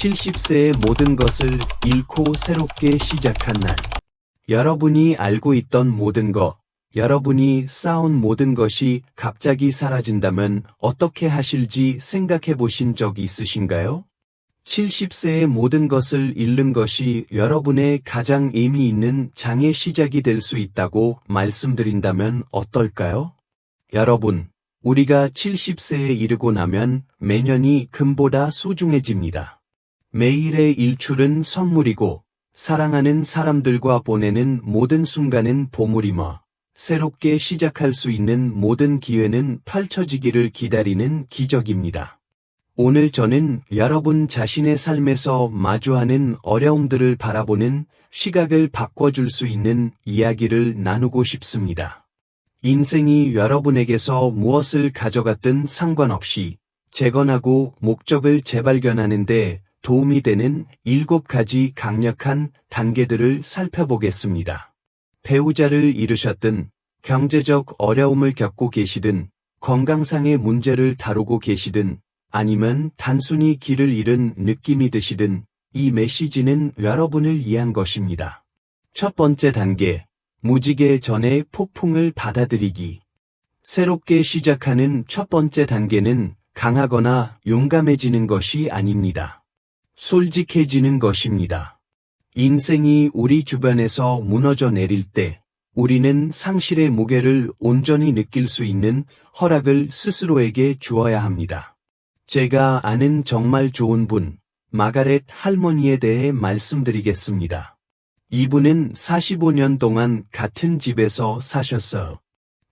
70세의 모든 것을 잃고 새롭게 시작한 날. 여러분이 알고 있던 모든 것, 여러분이 쌓은 모든 것이 갑자기 사라진다면 어떻게 하실지 생각해 보신 적 있으신가요? 70세의 모든 것을 잃는 것이 여러분의 가장 의미 있는 장의 시작이 될 수 있다고 말씀드린다면 어떨까요? 여러분, 우리가 70세에 이르고 나면 매년이 금보다 소중해집니다. 매일의 일출은 선물이고 사랑하는 사람들과 보내는 모든 순간은 보물이며 새롭게 시작할 수 있는 모든 기회는 펼쳐지기를 기다리는 기적입니다. 오늘 저는 여러분 자신의 삶에서 마주하는 어려움들을 바라보는 시각을 바꿔줄 수 있는 이야기를 나누고 싶습니다. 인생이 여러분에게서 무엇을 가져갔든 상관없이 재건하고 목적을 재발견하는데 도움이 되는 일곱 가지 강력한 단계들을 살펴보겠습니다. 배우자를 잃으셨든 경제적 어려움을 겪고 계시든 건강상의 문제를 다루고 계시든 아니면 단순히 길을 잃은 느낌이 드시든 이 메시지는 여러분을 위한 것입니다. 첫 번째 단계, 무지개 전에 폭풍을 받아들이기. 새롭게 시작하는 첫 번째 단계는 강하거나 용감해지는 것이 아닙니다. 솔직해지는 것입니다. 인생이 우리 주변에서 무너져 내릴 때 우리는 상실의 무게를 온전히 느낄 수 있는 허락을 스스로에게 주어야 합니다. 제가 아는 정말 좋은 분, 마가렛 할머니에 대해 말씀드리겠습니다. 이분은 45년 동안 같은 집에서 사셨어요.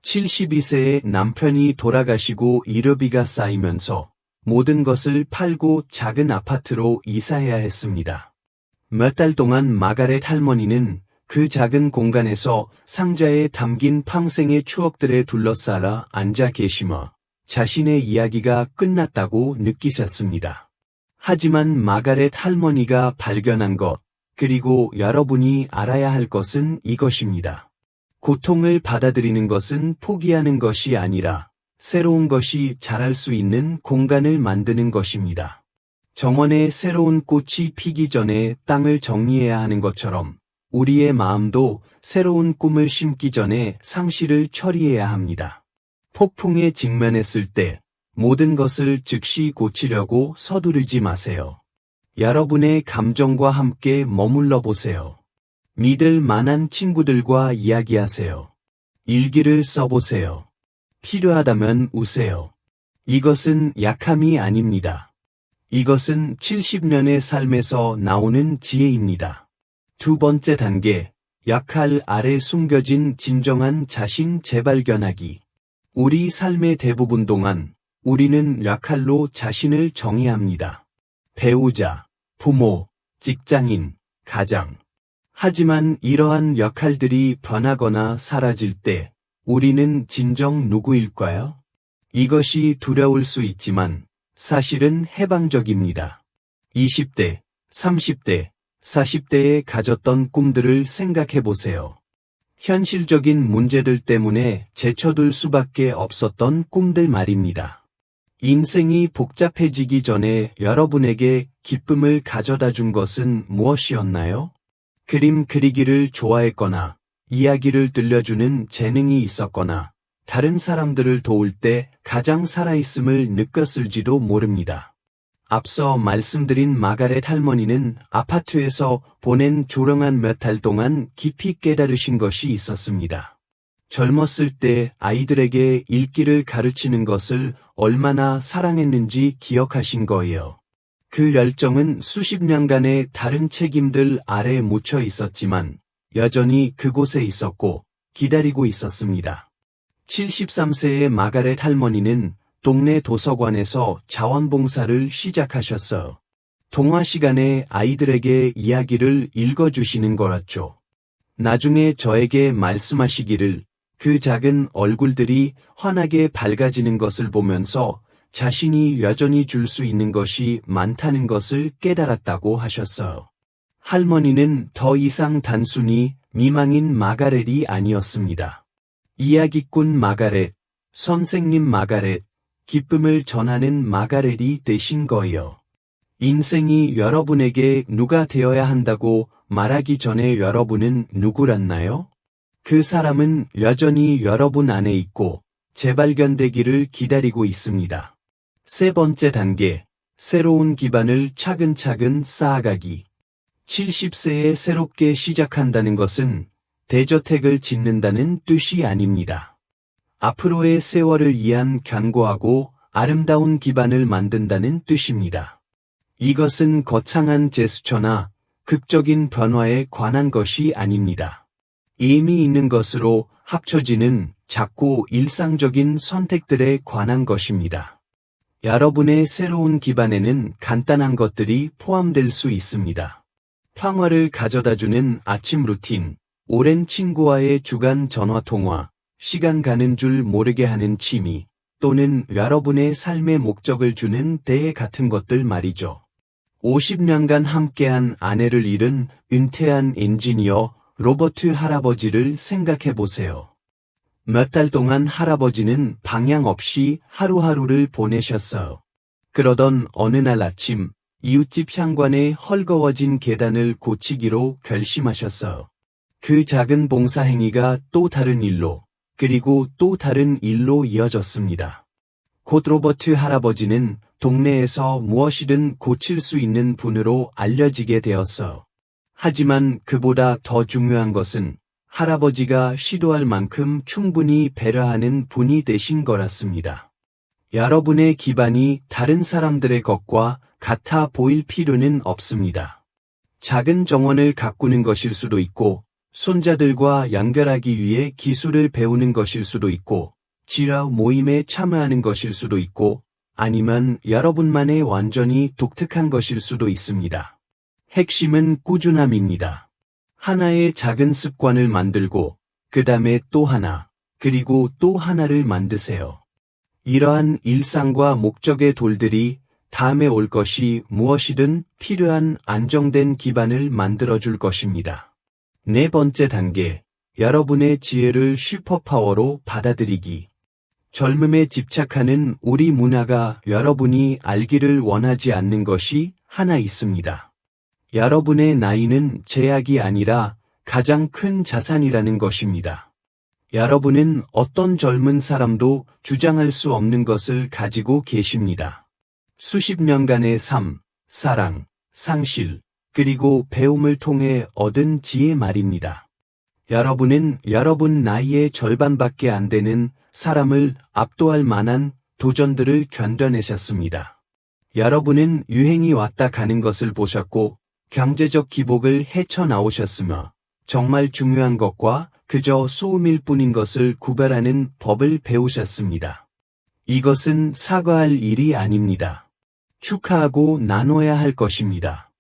72세의 남편이 돌아가시고 일업비가 쌓이면서 모든 것을 팔고 작은 아파트로 이사해야 했습니다. 몇 달 동안 마가렛 할머니는 그 작은 공간에서 상자에 담긴 평생의 추억들에 둘러싸라 앉아 계시며 자신의 이야기가 끝났다고 느끼셨습니다. 하지만 마가렛 할머니가 발견한 것, 그리고 여러분이 알아야 할 것은 이것입니다. 고통을 받아들이는 것은 포기하는 것이 아니라 새로운 것이 자랄 수 있는 공간을 만드는 것입니다. 정원에 새로운 꽃이 피기 전에 땅을 정리해야 하는 것처럼 우리의 마음도 새로운 꿈을 심기 전에 상실을 처리해야 합니다. 폭풍에 직면했을 때 모든 것을 즉시 고치려고 서두르지 마세요. 여러분의 감정과 함께 머물러 보세요. 믿을 만한 친구들과 이야기하세요. 일기를 써보세요. 필요하다면 우세요. 이것은 약함이 아닙니다. 이것은 70년의 삶에서 나오는 지혜입니다. 두 번째 단계, 약할 아래 숨겨진 진정한 자신 재발견하기. 우리 삶의 대부분 동안 우리는 약할로 자신을 정의합니다. 배우자, 부모, 직장인, 가장. 하지만 이러한 역할들이 변하거나 사라질 때 우리는 진정 누구일까요? 이것이 두려울 수 있지만 사실은 해방적입니다. 20대, 30대, 40대에 가졌던 꿈들을 생각해 보세요. 현실적인 문제들 때문에 제쳐둘 수밖에 없었던 꿈들 말입니다. 인생이 복잡해지기 전에 여러분에게 기쁨을 가져다 준 것은 무엇이었나요? 그림 그리기를 좋아했거나 이야기를 들려주는 재능이 있었거나 다른 사람들을 도울 때 가장 살아있음을 느꼈을지도 모릅니다. 앞서 말씀드린 마가렛 할머니는 아파트에서 보낸 조용한 몇 달 동안 깊이 깨달으신 것이 있었습니다. 젊었을 때 아이들에게 읽기를 가르치는 것을 얼마나 사랑했는지 기억하신 거예요. 그 열정은 수십 년간의 다른 책임들 아래 묻혀 있었지만 여전히 그곳에 있었고 기다리고 있었습니다. 73세의 마가렛 할머니는 동네 도서관에서 자원봉사를 시작하셨어요. 동화 시간에 아이들에게 이야기를 읽어주시는 거였죠. 나중에 저에게 말씀하시기를 그 작은 얼굴들이 환하게 밝아지는 것을 보면서 자신이 여전히 줄 수 있는 것이 많다는 것을 깨달았다고 하셨어요. 할머니는 더 이상 단순히 미망인 마가렛이 아니었습니다. 이야기꾼 마가렛, 선생님 마가렛, 기쁨을 전하는 마가렛이 되신 거예요. 인생이 여러분에게 누가 되어야 한다고 말하기 전에 여러분은 누구랐나요? 그 사람은 여전히 여러분 안에 있고 재발견되기를 기다리고 있습니다. 세 번째 단계, 새로운 기반을 차근차근 쌓아가기. 70세에 새롭게 시작한다는 것은 대저택을 짓는다는 뜻이 아닙니다. 앞으로의 세월을 위한 견고하고 아름다운 기반을 만든다는 뜻입니다. 이것은 거창한 제스처나 극적인 변화에 관한 것이 아닙니다. 이미 있는 것으로 합쳐지는 작고 일상적인 선택들에 관한 것입니다. 여러분의 새로운 기반에는 간단한 것들이 포함될 수 있습니다. 평화를 가져다주는 아침 루틴, 오랜 친구와의 주간 전화 통화, 시간 가는 줄 모르게 하는 취미, 또는 여러분의 삶의 목적을 주는 대회 같은 것들 말이죠. 50년간 함께한 아내를 잃은 은퇴한 엔지니어 로버트 할아버지를 생각해 보세요. 몇 달 동안 할아버지는 방향 없이 하루하루를 보내셨어요. 그러던 어느 날 아침 이웃집 향관의 헐거워진 계단을 고치기로 결심하셨어요. 그 작은 봉사 행위가 또 다른 일로, 그리고 또 다른 일로 이어졌습니다. 곧 로버트 할아버지는 동네에서 무엇이든 고칠 수 있는 분으로 알려지게 되었어. 하지만 그보다 더 중요한 것은 할아버지가 시도할 만큼 충분히 배려하는 분이 되신 거랐습니다. 여러분의 기반이 다른 사람들의 것과 같아 보일 필요는 없습니다. 작은 정원을 가꾸는 것일 수도 있고, 손자들과 연결하기 위해 기술을 배우는 것일 수도 있고, 지라 모임에 참여하는 것일 수도 있고, 아니면 여러분만의 완전히 독특한 것일 수도 있습니다. 핵심은 꾸준함입니다. 하나의 작은 습관을 만들고, 그 다음에 또 하나, 그리고 또 하나를 만드세요. 이러한 일상과 목적의 돌들이 다음에 올 것이 무엇이든 필요한 안정된 기반을 만들어줄 것입니다. 네 번째 단계, 여러분의 지혜를 슈퍼파워로 받아들이기. 젊음에 집착하는 우리 문화가 여러분이 알기를 원하지 않는 것이 하나 있습니다. 여러분의 나이는 제약이 아니라 가장 큰 자산이라는 것입니다. 여러분은 어떤 젊은 사람도 주장할 수 없는 것을 가지고 계십니다. 수십 년간의 삶, 사랑, 상실, 그리고 배움을 통해 얻은 지혜 말입니다. 여러분은 여러분 나이의 절반밖에 안 되는 사람을 압도할 만한 도전들을 견뎌내셨습니다. 여러분은 유행이 왔다 가는 것을 보셨고 경제적 기복을 헤쳐나오셨으며 정말 중요한 것과 그저 소음일 뿐인 것을 구별하는 법을 배우셨습니다. 이것은 사과할 일이 아닙니다. 축하하고 나눠야 할 것입니다.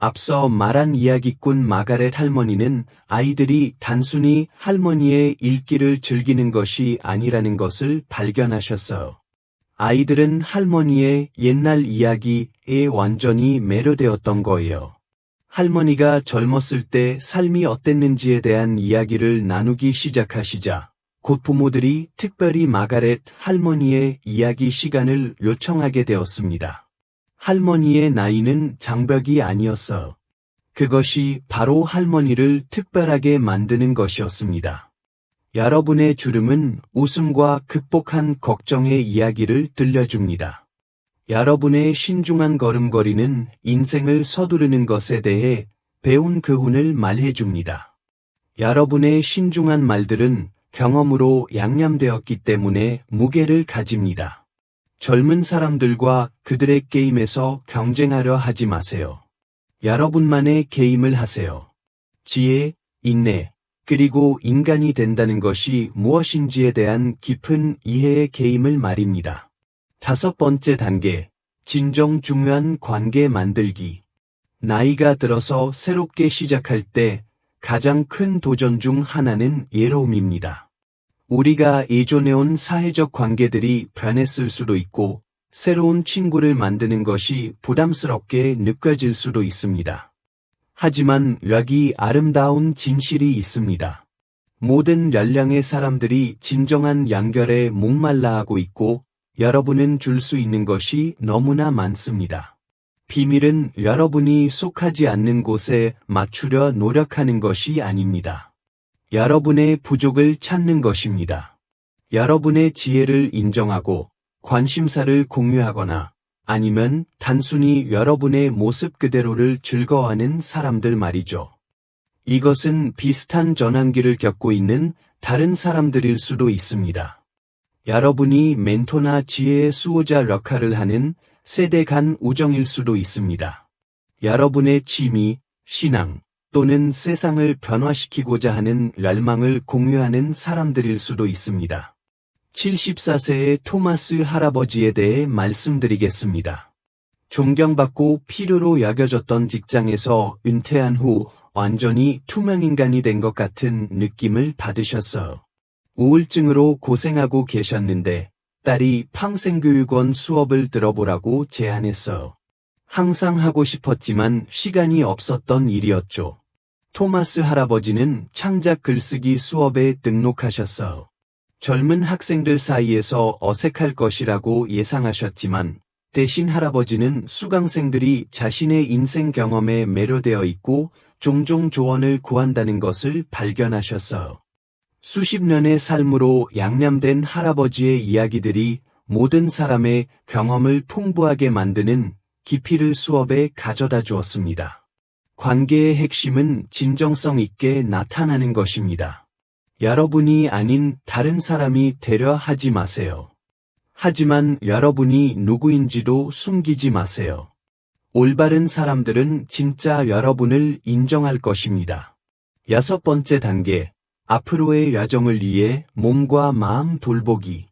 앞서 말한 이야기꾼 마가렛 할머니는 아이들이 단순히 할머니의 읽기를 즐기는 것이 아니라는 것을 발견하셨어요. 아이들은 할머니의 옛날 이야기에 완전히 매료되었던 거예요. 할머니가 젊었을 때 삶이 어땠는지에 대한 이야기를 나누기 시작하시자 곧 부모들이 특별히 마가렛 할머니의 이야기 시간을 요청하게 되었습니다. 할머니의 나이는 장벽이 아니었어. 그것이 바로 할머니를 특별하게 만드는 것이었습니다. 여러분의 주름은 웃음과 극복한 걱정의 이야기를 들려줍니다. 여러분의 신중한 걸음걸이는 인생을 서두르는 것에 대해 배운 교훈을 말해줍니다. 여러분의 신중한 말들은 경험으로 양념되었기 때문에 무게를 가집니다. 젊은 사람들과 그들의 게임에서 경쟁하려 하지 마세요. 여러분만의 게임을 하세요. 지혜, 인내, 그리고 인간이 된다는 것이 무엇인지에 대한 깊은 이해의 게임을 말입니다. 다섯 번째 단계, 진정 중요한 관계 만들기. 나이가 들어서 새롭게 시작할 때 가장 큰 도전 중 하나는 예로움입니다. 우리가 예존해온 사회적 관계들이 변했을 수도 있고 새로운 친구를 만드는 것이 부담스럽게 느껴질 수도 있습니다. 하지만 여기 아름다운 진실이 있습니다. 모든 연령의 사람들이 진정한 연결에 목말라 하고 있고 여러분은 줄 수 있는 것이 너무나 많습니다. 비밀은 여러분이 속하지 않는 곳에 맞추려 노력하는 것이 아닙니다. 여러분의 부족을 찾는 것입니다. 여러분의 지혜를 인정하고 관심사를 공유하거나 아니면 단순히 여러분의 모습 그대로를 즐거워하는 사람들 말이죠. 이것은 비슷한 전환기를 겪고 있는 다른 사람들일 수도 있습니다. 여러분이 멘토나 지혜의 수호자 역할을 하는 세대 간 우정일 수도 있습니다. 여러분의 취미, 신앙 또는 세상을 변화시키고자 하는 열망을 공유하는 사람들일 수도 있습니다. 74세의 토마스 할아버지에 대해 말씀드리겠습니다. 존경받고 필요로 여겨졌던 직장에서 은퇴한 후 완전히 투명인간이 된 것 같은 느낌을 받으셨어요. 우울증으로 고생하고 계셨는데 딸이 평생교육원 수업을 들어보라고 제안했어요. 항상 하고 싶었지만 시간이 없었던 일이었죠. 토마스 할아버지는 창작 글쓰기 수업에 등록하셨어요. 젊은 학생들 사이에서 어색할 것이라고 예상하셨지만 대신 할아버지는 수강생들이 자신의 인생 경험에 매료되어 있고 종종 조언을 구한다는 것을 발견하셨어요. 수십 년의 삶으로 양념된 할아버지의 이야기들이 모든 사람의 경험을 풍부하게 만드는 깊이를 수업에 가져다 주었습니다. 관계의 핵심은 진정성 있게 나타나는 것입니다. 여러분이 아닌 다른 사람이 되려 하지 마세요. 하지만 여러분이 누구인지도 숨기지 마세요. 올바른 사람들은 진짜 여러분을 인정할 것입니다. 여섯 번째 단계, 앞으로의 여정을 위해 몸과 마음 돌보기.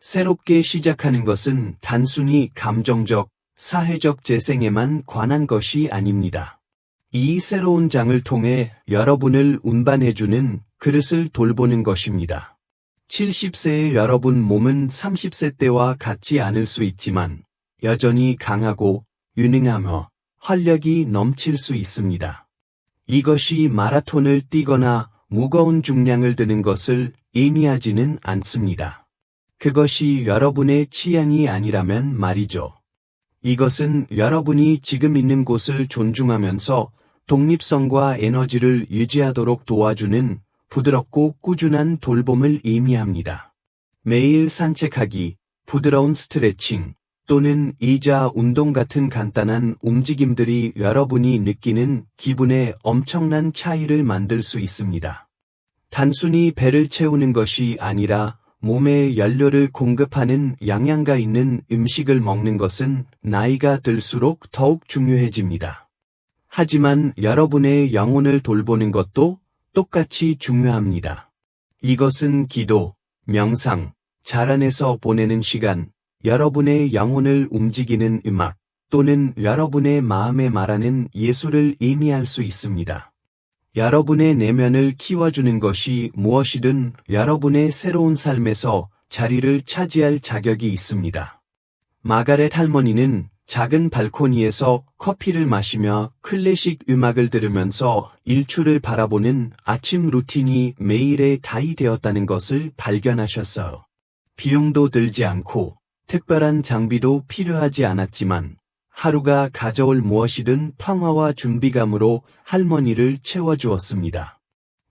새롭게 시작하는 것은 단순히 감정적, 사회적 재생에만 관한 것이 아닙니다. 이 새로운 장을 통해 여러분을 운반해주는 그릇을 돌보는 것입니다. 70세의 여러분 몸은 30세 때와 같지 않을 수 있지만 여전히 강하고 유능하며 활력이 넘칠 수 있습니다. 이것이 마라톤을 뛰거나 무거운 중량을 드는 것을 의미하지는 않습니다. 그것이 여러분의 취향이 아니라면 말이죠. 이것은 여러분이 지금 있는 곳을 존중하면서 독립성과 에너지를 유지하도록 도와주는 부드럽고 꾸준한 돌봄을 의미합니다. 매일 산책하기, 부드러운 스트레칭, 또는 이자 운동 같은 간단한 움직임들이 여러분이 느끼는 기분에 엄청난 차이를 만들 수 있습니다. 단순히 배를 채우는 것이 아니라 몸에 연료를 공급하는 영양가 있는 음식을 먹는 것은 나이가 들수록 더욱 중요해집니다. 하지만 여러분의 영혼을 돌보는 것도 똑같이 중요합니다. 이것은 기도, 명상, 자란에서 보내는 시간, 여러분의 영혼을 움직이는 음악, 또는 여러분의 마음에 말하는 예술을 의미할 수 있습니다. 여러분의 내면을 키워주는 것이 무엇이든 여러분의 새로운 삶에서 자리를 차지할 자격이 있습니다. 마가렛 할머니는 작은 발코니에서 커피를 마시며 클래식 음악을 들으면서 일출을 바라보는 아침 루틴이 매일의 다이 되었다는 것을 발견하셨어요. 비용도 들지 않고 특별한 장비도 필요하지 않았지만 하루가 가져올 무엇이든 평화와 준비감으로 할머니를 채워주었습니다.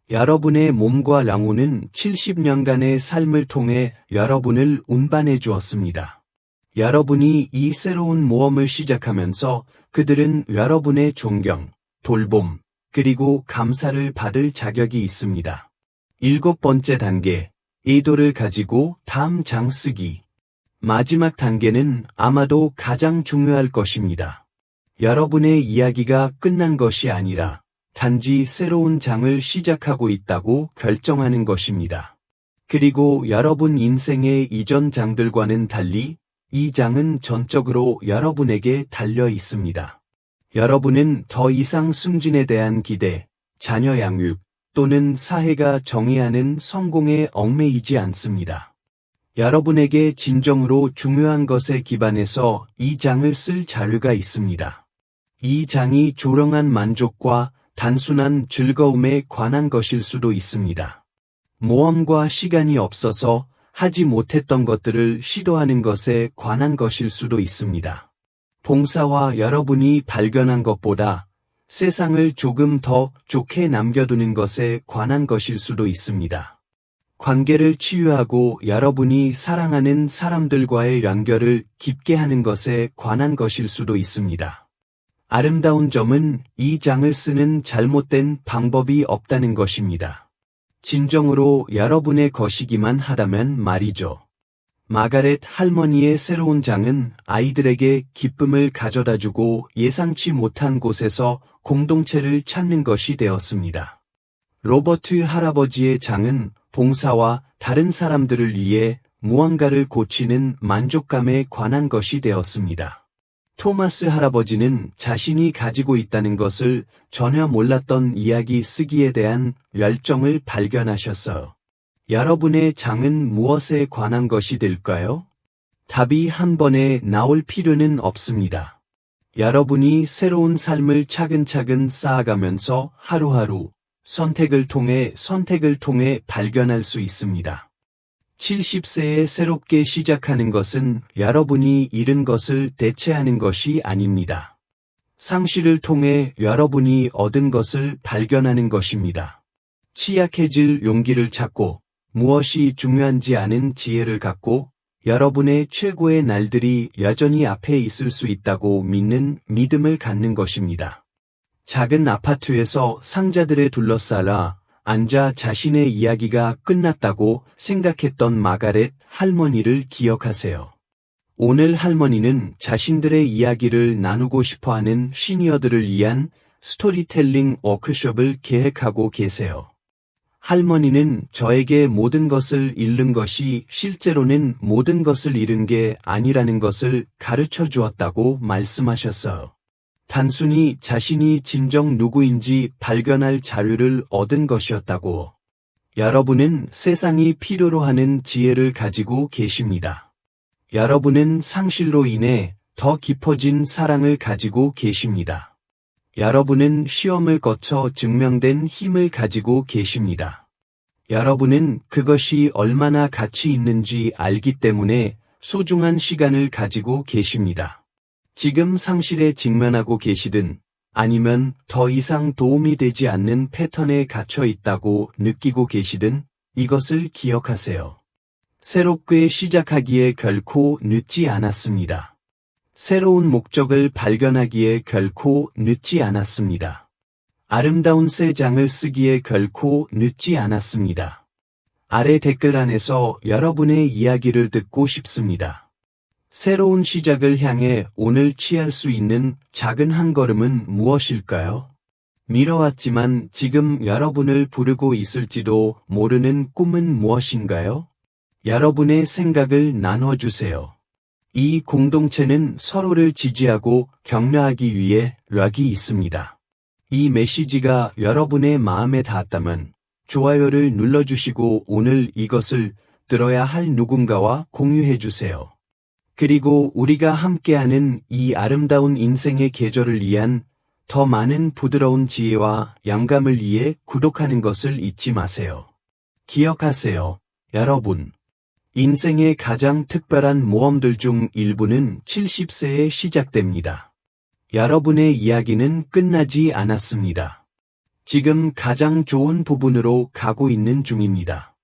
여러분의 몸과 영혼은 70년간의 삶을 통해 여러분을 운반해 주었습니다. 여러분이 이 새로운 모험을 시작하면서 그들은 여러분의 존경, 돌봄, 그리고 감사를 받을 자격이 있습니다. 일곱 번째 단계, 의도를 가지고 다음 장 쓰기. 마지막 단계는 아마도 가장 중요할 것입니다. 여러분의 이야기가 끝난 것이 아니라 단지 새로운 장을 시작하고 있다고 결정하는 것입니다. 그리고 여러분 인생의 이전 장들과는 달리 이 장은 전적으로 여러분에게 달려 있습니다. 여러분은 더 이상 승진에 대한 기대, 자녀 양육 또는 사회가 정의하는 성공에 얽매이지 않습니다. 여러분에게 진정으로 중요한 것에 기반해서 이 장을 쓸 자료가 있습니다. 이 장이 조롱한 만족과 단순한 즐거움에 관한 것일 수도 있습니다. 모험과 시간이 없어서 하지 못했던 것들을 시도하는 것에 관한 것일 수도 있습니다. 봉사와 여러분이 발견한 것보다 세상을 조금 더 좋게 남겨두는 것에 관한 것일 수도 있습니다. 관계를 치유하고 여러분이 사랑하는 사람들과의 연결을 깊게 하는 것에 관한 것일 수도 있습니다. 아름다운 점은 이 장을 쓰는 잘못된 방법이 없다는 것입니다. 진정으로 여러분의 것이기만 하다면 말이죠. 마가렛 할머니의 새로운 장은 아이들에게 기쁨을 가져다 주고 예상치 못한 곳에서 공동체를 찾는 것이 되었습니다. 로버트 할아버지의 장은 봉사와 다른 사람들을 위해 무언가를 고치는 만족감에 관한 것이 되었습니다. 토마스 할아버지는 자신이 가지고 있다는 것을 전혀 몰랐던 이야기 쓰기에 대한 열정을 발견하셨어요. 여러분의 장은 무엇에 관한 것이 될까요? 답이 한 번에 나올 필요는 없습니다. 여러분이 새로운 삶을 차근차근 쌓아가면서 하루하루 선택을 통해 선택을 통해 발견할 수 있습니다. 70세에 새롭게 시작하는 것은 여러분이 잃은 것을 대체하는 것이 아닙니다. 상실을 통해 여러분이 얻은 것을 발견하는 것입니다. 취약해질 용기를 찾고 무엇이 중요한지 아는 지혜를 갖고 여러분의 최고의 날들이 여전히 앞에 있을 수 있다고 믿는 믿음을 갖는 것입니다. 작은 아파트에서 상자들에 둘러싸라 앉아 자신의 이야기가 끝났다고 생각했던 마가렛 할머니를 기억하세요. 오늘 할머니는 자신들의 이야기를 나누고 싶어 하는 시니어들을 위한 스토리텔링 워크숍을 계획하고 계세요. 할머니는 저에게 모든 것을 잃는 것이 실제로는 모든 것을 잃은 게 아니라는 것을 가르쳐 주었다고 말씀하셨어요. 단순히 자신이 진정 누구인지 발견할 자료를 얻은 것이었다고. 여러분은 세상이 필요로 하는 지혜를 가지고 계십니다. 여러분은 상실로 인해 더 깊어진 사랑을 가지고 계십니다. 여러분은 시험을 거쳐 증명된 힘을 가지고 계십니다. 여러분은 그것이 얼마나 가치 있는지 알기 때문에 소중한 시간을 가지고 계십니다. 지금 상실에 직면하고 계시든 아니면 더 이상 도움이 되지 않는 패턴에 갇혀 있다고 느끼고 계시든 이것을 기억하세요. 새롭게 시작하기에 결코 늦지 않았습니다. 새로운 목적을 발견하기에 결코 늦지 않았습니다. 아름다운 새 장을 쓰기에 결코 늦지 않았습니다. 아래 댓글란에서 여러분의 이야기를 듣고 싶습니다. 새로운 시작을 향해 오늘 취할 수 있는 작은 한 걸음은 무엇일까요? 미뤄왔지만 지금 여러분을 부르고 있을지도 모르는 꿈은 무엇인가요? 여러분의 생각을 나눠주세요. 이 공동체는 서로를 지지하고 격려하기 위해 락이 있습니다. 이 메시지가 여러분의 마음에 닿았다면 좋아요를 눌러주시고 오늘 이것을 들어야 할 누군가와 공유해주세요. 그리고 우리가 함께하는 이 아름다운 인생의 계절을 위한 더 많은 부드러운 지혜와 양감을 위해 구독하는 것을 잊지 마세요. 기억하세요, 여러분. 인생의 가장 특별한 모험들 중 일부는 70세에 시작됩니다. 여러분의 이야기는 끝나지 않았습니다. 지금 가장 좋은 부분으로 가고 있는 중입니다.